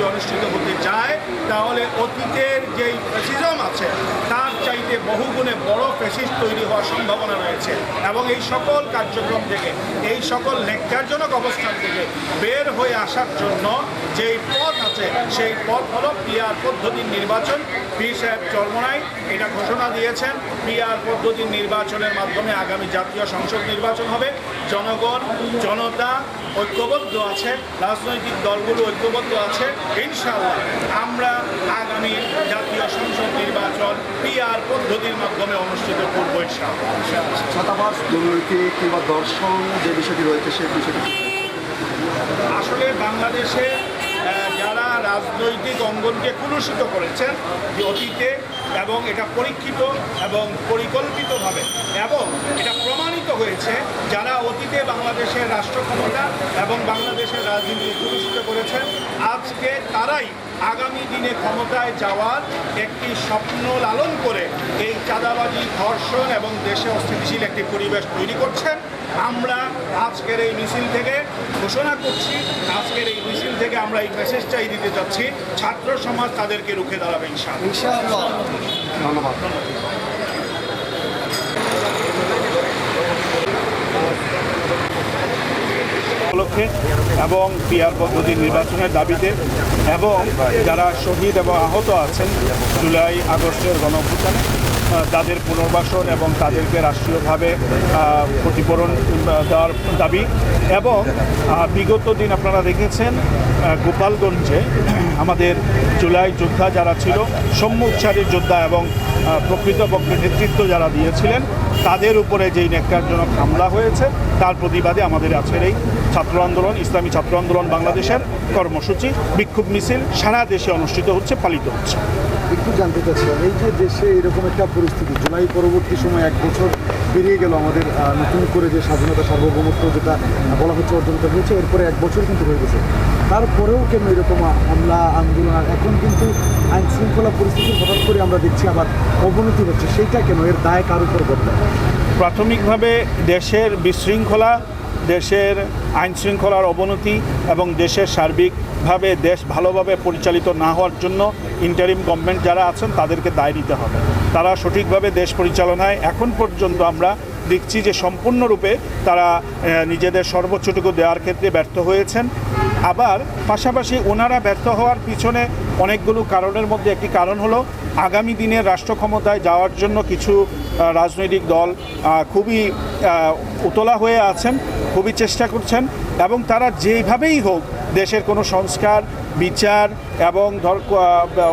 যদি অনুষ্ঠিত হতে যায় তাহলে অতীতের যেই ফ্যাসিজম আছে, তার চাইতে বহুগুণে বড় ফ্যাসিস্ট তৈরি হওয়ার সম্ভাবনা রয়েছে। এবং এই সকল কার্যক্রম থেকে, এই সকল ন্যাক্কারজনক অবস্থান থেকে বের হয়ে আসার জন্য যেই পথ আছে, সেই পথ হলো পিআর পদ্ধতির নির্বাচন। পি সাহেব চরমনাই এটা ঘোষণা দিয়েছেন পিআর পদ্ধতির নির্বাচনের মাধ্যমে আগামী জাতীয় সংসদ নির্বাচন হবে। জনগণ, জনতা ঐক্যবদ্ধ আছে রাজনৈতিক দলগুলো ঐক্যবদ্ধ আছে ইনশাআল্লাহ আমরা আগামী জাতীয় সংসদ নির্বাচন পিআর পদ্ধতির মাধ্যমে অনুষ্ঠিত করব ইনশাআল্লাহ। ছাতাবাস দুর্নীতি কিংবা দর্শন যে বিষয়টি রয়েছে সেই বিষয়টি আসলে বাংলাদেশে যারা রাজনৈতিক অঙ্গনকে কুলুষিত করেছেন যে অতীতে এবং এটা পরীক্ষিত এবং পরিকল্পিতভাবে এবং এটা প্রমাণিত হয়েছে অতীতে বাংলাদেশের রাষ্ট্র ক্ষমতা এবং বাংলাদেশের রাজনীতিকে কুলুষিত করেছেন। আজকে তারাই আগামী দিনে ক্ষমতায় যাওয়ার একটি স্বপ্ন লালন করে এই চাঁদাবাজি ধর্ষণ এবং দেশে অস্থিতিশীল একটি পরিবেশ তৈরি করছেন। আমরা আজকের এই মিছিল থেকে ঘোষণা করছি আজকের এই মিছিল থেকে আমরা এই মেসেজটাই দিতে যাচ্ছি ছাত্র সমাজ তাদেরকে রুখে দাঁড়াবে ইনশাআল্লাহ। ধন্যবাদ। উপলক্ষে এবং পিআর পদ্ধতি নির্বাচনের দাবিতে এবং যারা শহীদ এবং আহত আছেন জুলাই আগস্টের গণঅভ্যুত্থানে আহ, তাদের পুনর্বাসন এবং তাদেরকে রাষ্ট্রীয়ভাবে ক্ষতিপূরণ দেওয়ার দাবি এবং বিগত দিন আপনারা দেখেছেন গোপালগঞ্জে আমাদের জুলাই যোদ্ধা যারা ছিল সম্মুখচারী যোদ্ধা এবং প্রকৃতপক্ষে নেতৃত্ব যারা দিয়েছিলেন, তাদের উপরে যেই নেককারজনক হামলা হয়েছে, তার প্রতিবাদে আমাদের আজকের এই ছাত্র আন্দোলন, ইসলামী ছাত্র আন্দোলন বাংলাদেশের কর্মসূচি, বিক্ষোভ মিছিল সারা দেশে অনুষ্ঠিত হচ্ছে, পালিত হচ্ছে। একটু জানতে চাচ্ছিলাম, এই যে দেশে এরকম একটা পরিস্থিতি, জুলাই পরবর্তী সময় এক বছর পেরিয়ে গেল আমাদের নতুন করে যে স্বাধীনতা সার্বভৌমত্ব যেটা বলা হচ্ছে অর্জন করা হয়েছে, এরপরে এক বছর কিন্তু হয়ে গেছে। তারপরেও কেন এরকম হামলা, আন্দোলন এখন কিন্তু আইন শৃঙ্খলা পরিস্থিতি হঠাৎ করে আমরা দেখছি আবার অবনতি হচ্ছে, সেইটা কেন? এর দায় কার উপর বর্তায়? প্রাথমিকভাবে দেশের বিশৃঙ্খলা, দেশের আইন শৃঙ্খলার অবনতি এবং দেশের সার্বিকভাবে দেশ ভালোভাবে পরিচালিত না হওয়ার জন্য ইন্টারিম গভর্নমেন্ট যারা আছেন, তাদেরকে দায় নিতে হবে। তারা সঠিকভাবে দেশ পরিচালনায় এখন পর্যন্ত আমরা দেখছি যে সম্পূর্ণরূপে তারা নিজেদের সর্বোচ্চটুকু দেওয়ার ক্ষেত্রে ব্যর্থ হয়েছেন। আবার পাশাপাশি ওনারা ব্যর্থ হওয়ার পিছনে অনেকগুলো কারণের মধ্যে একটি কারণ হলো, আগামী দিনে রাষ্ট্র ক্ষমতায় যাওয়ার জন্য কিছু রাজনৈতিক দল খুবই উতলা হয়ে আছেন, খুবই চেষ্টা করছেন এবং তারা যেইভাবেই হোক দেশের কোনো সংস্কার, বিচার এবং ধর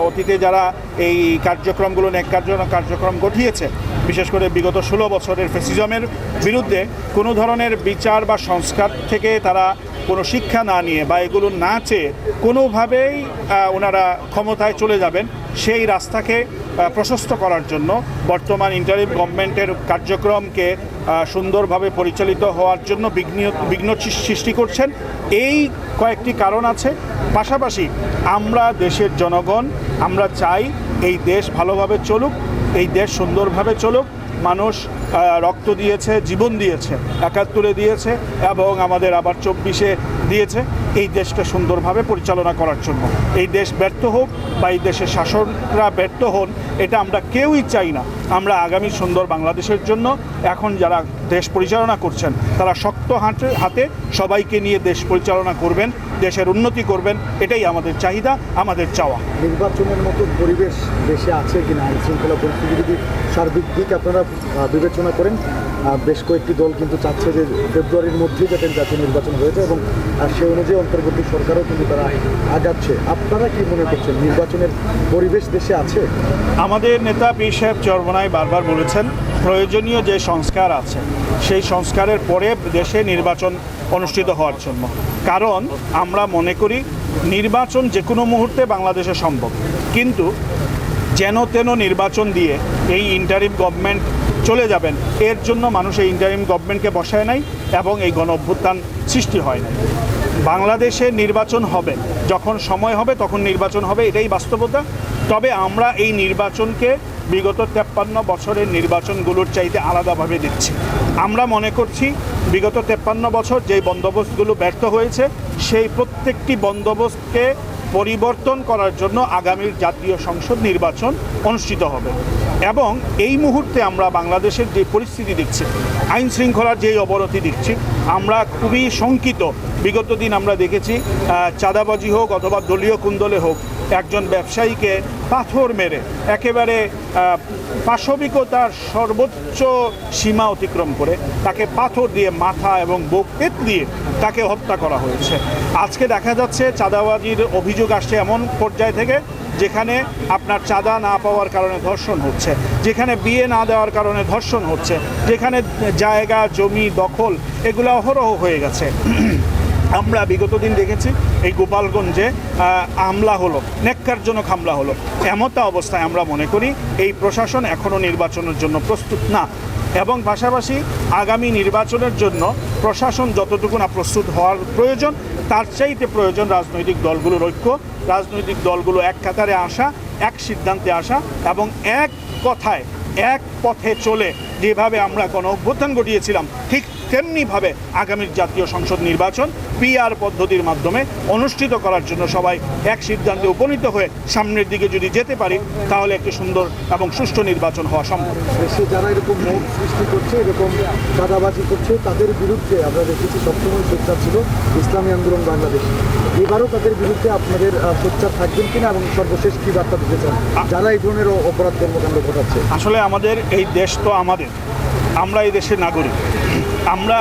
অতীতে যারা এই কার্যক্রমগুলো নেক কার্য- কার্যক্রম গঠিয়েছে, বিশেষ করে বিগত ষোলো বছরের ফেসিজমের বিরুদ্ধে কোনো ধরনের বিচার বা সংস্কার থেকে তারা কোনো শিক্ষা না নিয়ে বা এগুলো না চেয়ে কোনোভাবেই ওনারা ক্ষমতায় চলে যাবেন সেই রাস্তাকে প্রশস্ত করার জন্য। বর্তমান ইন্টারিম গভর্নমেন্টের কার্যক্রমকে সুন্দরভাবে পরিচালিত হওয়ার জন্য বিঘ্ন বিঘ্ন সৃষ্টি করছেন। এই কয়েকটি কারণ আছে। পাশাপাশি আমরা দেশের জনগণ, আমরা চাই এই দেশ ভালোভাবে চলুক, এই দেশ সুন্দরভাবে চলুক। মানুষ রক্ত দিয়েছে, জীবন দিয়েছে, একাত্তরে দিয়েছে এবং আমাদের আবার চব্বিশে দিয়েছে। এই দেশকে সুন্দরভাবে পরিচালনা করার জন্য। এই দেশ ব্যর্থ হোক বা এই দেশের শাসকরা ব্যর্থ হন, এটা আমরা কেউই চাই না। আমরা আগামী সুন্দর বাংলাদেশের জন্য, এখন যারা দেশ পরিচালনা করছেন। তারা শক্ত হাতে হাতে সবাইকে নিয়ে দেশ পরিচালনা করবেন দেশের উন্নতি করবেন এটাই আমাদের চাহিদা আমাদের চাওয়া। নির্বাচনের মতো পরিবেশ দেশে আছে কিনা আইন শৃঙ্খলা পরিস্থিতি যদি সার্বিক দিক আপনারা বিবেচনা করেন বেশ কয়েকটি দল কিন্তু চাচ্ছে যে ফেব্রুয়ারির মধ্যেই যাতে জাতীয় নির্বাচন হয়েছে এবং সে অনুযায়ী অন্তর্বর্তী সরকারও কিন্তু তারা আগাচ্ছে। আপনারা কি মনে করছেন নির্বাচনের পরিবেশ দেশে আছে? আমাদের নেতা পীর সাহেব চরমনাই বারবার বলেছেন প্রয়োজনীয় যে সংস্কার আছে, সেই সংস্কারের পরে দেশে নির্বাচন অনুষ্ঠিত হওয়ার জন্য। কারণ আমরা মনে করি নির্বাচন যে কোনো মুহূর্তে বাংলাদেশে সম্ভব। কিন্তু যেন তেন নির্বাচন দিয়ে এই ইন্টারিম গভর্নমেন্ট চলে যাবেন, এর জন্য মানুষ এই ইন্টারিম গভর্নমেন্টকে বসায় নাই এবং এই গণ অভ্যুত্থান সৃষ্টি হয় নাই। বাংলাদেশে নির্বাচন হবে, যখন সময় হবে তখন নির্বাচন হবে, এটাই বাস্তবতা। তবে আমরা এই নির্বাচনকে বিগত তেপ্পান্ন বছরের নির্বাচনগুলোর চাইতে আলাদাভাবে দিচ্ছে। আমরা মনে করছি বিগত তেপ্পান্ন বছর যে বন্দোবস্তগুলো ব্যর্থ হয়েছে, সেই প্রত্যেকটি বন্দোবস্তকে পরিবর্তন করার জন্য আগামীর জাতীয় সংসদ নির্বাচন অনুষ্ঠিত হবে। এবং এই মুহূর্তে আমরা বাংলাদেশের যে পরিস্থিতি দেখছি, আইন শৃঙ্খলার যে অবনতি দেখছি, আমরা খুবই শঙ্কিত। বিগত দিন আমরা দেখেছি চাঁদাবাজি হোক অথবা দলীয় কুন্দলে হোক একজন ব্যবসায়ীকে পাথর মেরে, একেবারে পাশবিকতার সর্বোচ্চ সীমা অতিক্রম করে তাকে পাথর দিয়ে মাথা এবং বুক পেট দিয়ে তাকে হত্যা করা হয়েছে। আজকে দেখা যাচ্ছে চাঁদাবাজির অভিযোগ আসছে এমন পর্যায় থেকে যেখানে আপনার চাঁদা না পাওয়ার কারণে ধর্ষণ হচ্ছে, যেখানে বিয়ে না দেওয়ার কারণে ধর্ষণ হচ্ছে, যেখানে জায়গা, জমি, দখল এগুলো অহরহ হয়ে গেছে। আমরা বিগত দিন দেখেছি এই গোপালগঞ্জে আহ, হামলা হলো নেককারজনক হামলা হলো। এমতা অবস্থায় আমরা মনে করি এই প্রশাসন এখনও নির্বাচনের জন্য প্রস্তুত না। এবং পাশাপাশি আগামী নির্বাচনের জন্য প্রশাসন যতটুকু না প্রস্তুত হওয়ার প্রয়োজন তার চাইতে প্রয়োজন রাজনৈতিক দলগুলোর ঐক্য। রাজনৈতিক দলগুলো এক কাতারে আসা এক সিদ্ধান্তে আসা এবং এক কথায় এক পথে চলে। যেভাবে আমরা গণ অভ্যুত্থান ঘটিয়েছিলাম ঠিক তেমনিভাবে আগামীর জাতীয় সংসদ নির্বাচন পিআর পদ্ধতির মাধ্যমে অনুষ্ঠিত করার জন্য সবাই এক সিদ্ধান্তে উপনীত হয়ে সামনের দিকে যদি যেতে পারি তাহলে একটি সুন্দর এবং সুষ্ঠু নির্বাচন হওয়া সম্ভব। যারা এরকম সৃষ্টি করছে এরকম চাঁদাবাজি করছে তাদের বিরুদ্ধে আমরা দেখেছি সবসময় সোচ্চার ছিল ইসলামী আন্দোলন বাংলাদেশ। এবারও তাদের বিরুদ্ধে আপনাদের সোচ্চার থাকবেন কিনা এবং সর্বশেষ কি বার্তা দিতে চান? যারা এই ধরনের অপরাধ কর্মকাণ্ড ঘটাচ্ছে। আসলে আমাদের এই দেশ তো আমাদের। আমরা এই দেশের নাগরিক। আমরা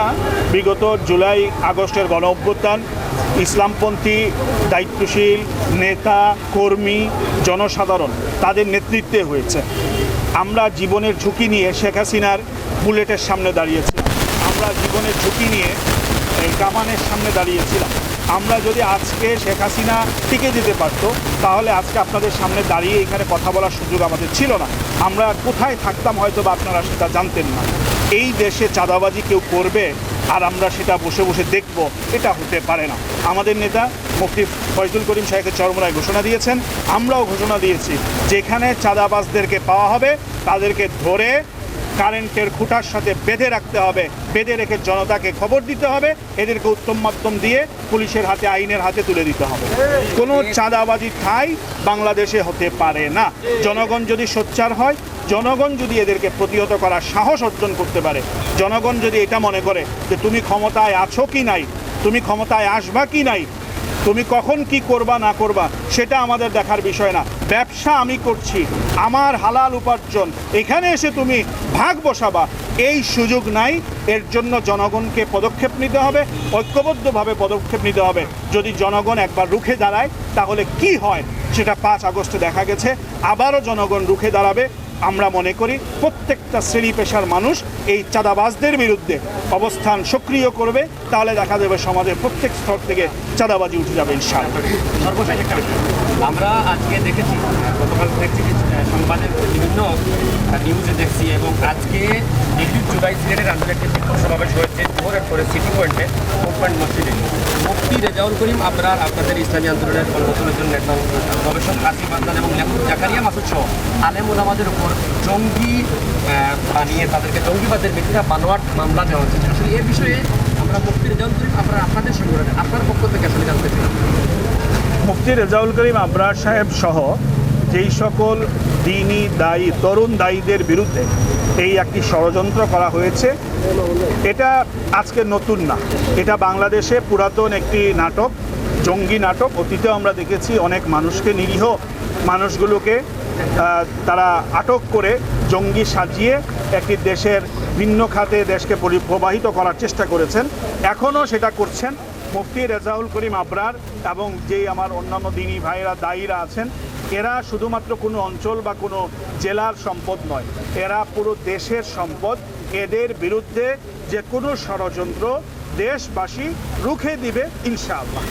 বিগত জুলাই, আগস্টের গণ অভ্যুত্থান ইসলামপন্থী, দায়িত্বশীল, নেতা, কর্মী, জনসাধারণ তাদের নেতৃত্বে হয়েছে। আমরা জীবনের ঝুঁকি নিয়ে শেখ হাসিনার বুলেটের সামনে দাঁড়িয়েছিলাম। আমরা জীবনের ঝুঁকি নিয়ে কামানের সামনে দাঁড়িয়েছিলাম। আমরা যদি আজকে শেখ হাসিনা টিকে যেতে পারত, তাহলে আজকে আপনাদের সামনে দাঁড়িয়ে এখানে কথা বলার সুযোগ আমাদের ছিল না। আমরা কোথায় থাকতাম হয়তো বা আপনারা সেটা জানতেন না। এই দেশে চাঁদাবাজি কেউ করবে আর আমরা সেটা বসে বসে দেখব, এটা হতে পারে না। আমাদের নেতা মুফতি ফয়জুল করিম সাহেবের চরমরায় ঘোষণা দিয়েছেন, আমরাও ঘোষণা দিয়েছি, যেখানে চাঁদাবাজদেরকে পাওয়া হবে, তাদেরকে ধরে কারেন্টের খুঁটার সাথে বেঁধে রাখতে হবে, বেঁধে রেখে জনতাকে খবর দিতে হবে, এদেরকে উত্তম মাধ্যম দিয়ে পুলিশের হাতে, আইনের হাতে তুলে দিতে হবে। কোনো চাঁদাবাজি ঠাই বাংলাদেশে হতে পারে না। জনগণ যদি সোচ্চার হয় জনগণ যদি এদেরকে প্রতিহত করার সাহস অর্জন করতে পারে, জনগণ যদি এটা মনে করে যে তুমি ক্ষমতায় আছো কি নাই, তুমি ক্ষমতায় আসবা কি নাই, তুমি কখন কি করবা না করবা, সেটা আমাদের দেখার বিষয় না। ব্যবসা আমি করছি, আমার হালাল উপার্জন, এখানে এসে তুমি ভাগ বসাবা, এই সুযোগ নাই, এর জন্য জনগণকে পদক্ষেপ নিতে হবে, ঐক্যবদ্ধভাবে পদক্ষেপ নিতে হবে। যদি জনগণ একবার রুখে দাঁড়ায়, তাহলে কি হয়? সেটা পাঁচ আগস্টে দেখা গেছে, আবারও জনগণ রুখে দাঁড়াবে আমরা মনে করি প্রত্যেকটা শ্রেণি পেশার মানুষ এই চাঁদাবাজদের বিরুদ্ধে অবস্থান সক্রিয় করবে, তাহলে দেখা যাবে সমাজের প্রত্যেক স্তর থেকে চাঁদাবাজি উঠে যাবে সর্বশেষ আমরা আজকে দেখেছি, গতকাল দেখছি সংবাদের বিভিন্ন নিউজে দেখছি এবং আজকে একুশ জুলাই সিলেটের আন্তর্জাতিক বিক্ষোভ সমাবেশ হয়েছে, জোহরের পরে সিটি পয়েন্টে পয়েন্ট মসজিদে। মুক্তি রেজাউল করিম আপনার, আপনাদের ইসলামী আন্দোলনের কর্মসূচির জন্য নেতা গবেষক আসিফ আদনান এবং লেখক জাকারিয়া মাসুদ সহ আলেম ওলামাদের উপর জঙ্গি বানিয়ে তাদেরকে জঙ্গিবাদের ব্যক্তিরা বানোয়াট মামলা দেওয়া হচ্ছে আসলে এ বিষয়ে আমরা মুক্তি রেজাউল করিম, আপনারা আপনাদের সংগঠনে আপনার পক্ষ থেকে আসলে জানতে চাই। মুফতি রেজাউল করিম আবরার সাহেব সহ যেই সকল দিনী দায়ী, তরুণ দায়ীদের বিরুদ্ধে এই একটি ষড়যন্ত্র করা হয়েছে, এটা আজকে নতুন না। এটা বাংলাদেশে পুরাতন একটি নাটক, জঙ্গি নাটক। অতীতেও আমরা দেখেছি অনেক মানুষকে, নিরীহ মানুষগুলোকে তারা আটক করে জঙ্গি সাজিয়ে একটি দেশের ভিন্ন খাতে দেশকে পরি- প্রবাহিত করার চেষ্টা করেছেন। এখনও সেটা করছেন মুফতি রেজাউল করিম আবরার এবং যেই আমার অন্যান্য দিনী ভাইয়েরা, দায়ীরা আছেন এরা শুধুমাত্র কোনো অঞ্চল বা কোনো জেলার সম্পদ নয়, এরা পুরো দেশের সম্পদ। এদের বিরুদ্ধে যে কোনো ষড়যন্ত্র দেশবাসী রুখে দিবে ইনশাআল্লাহ।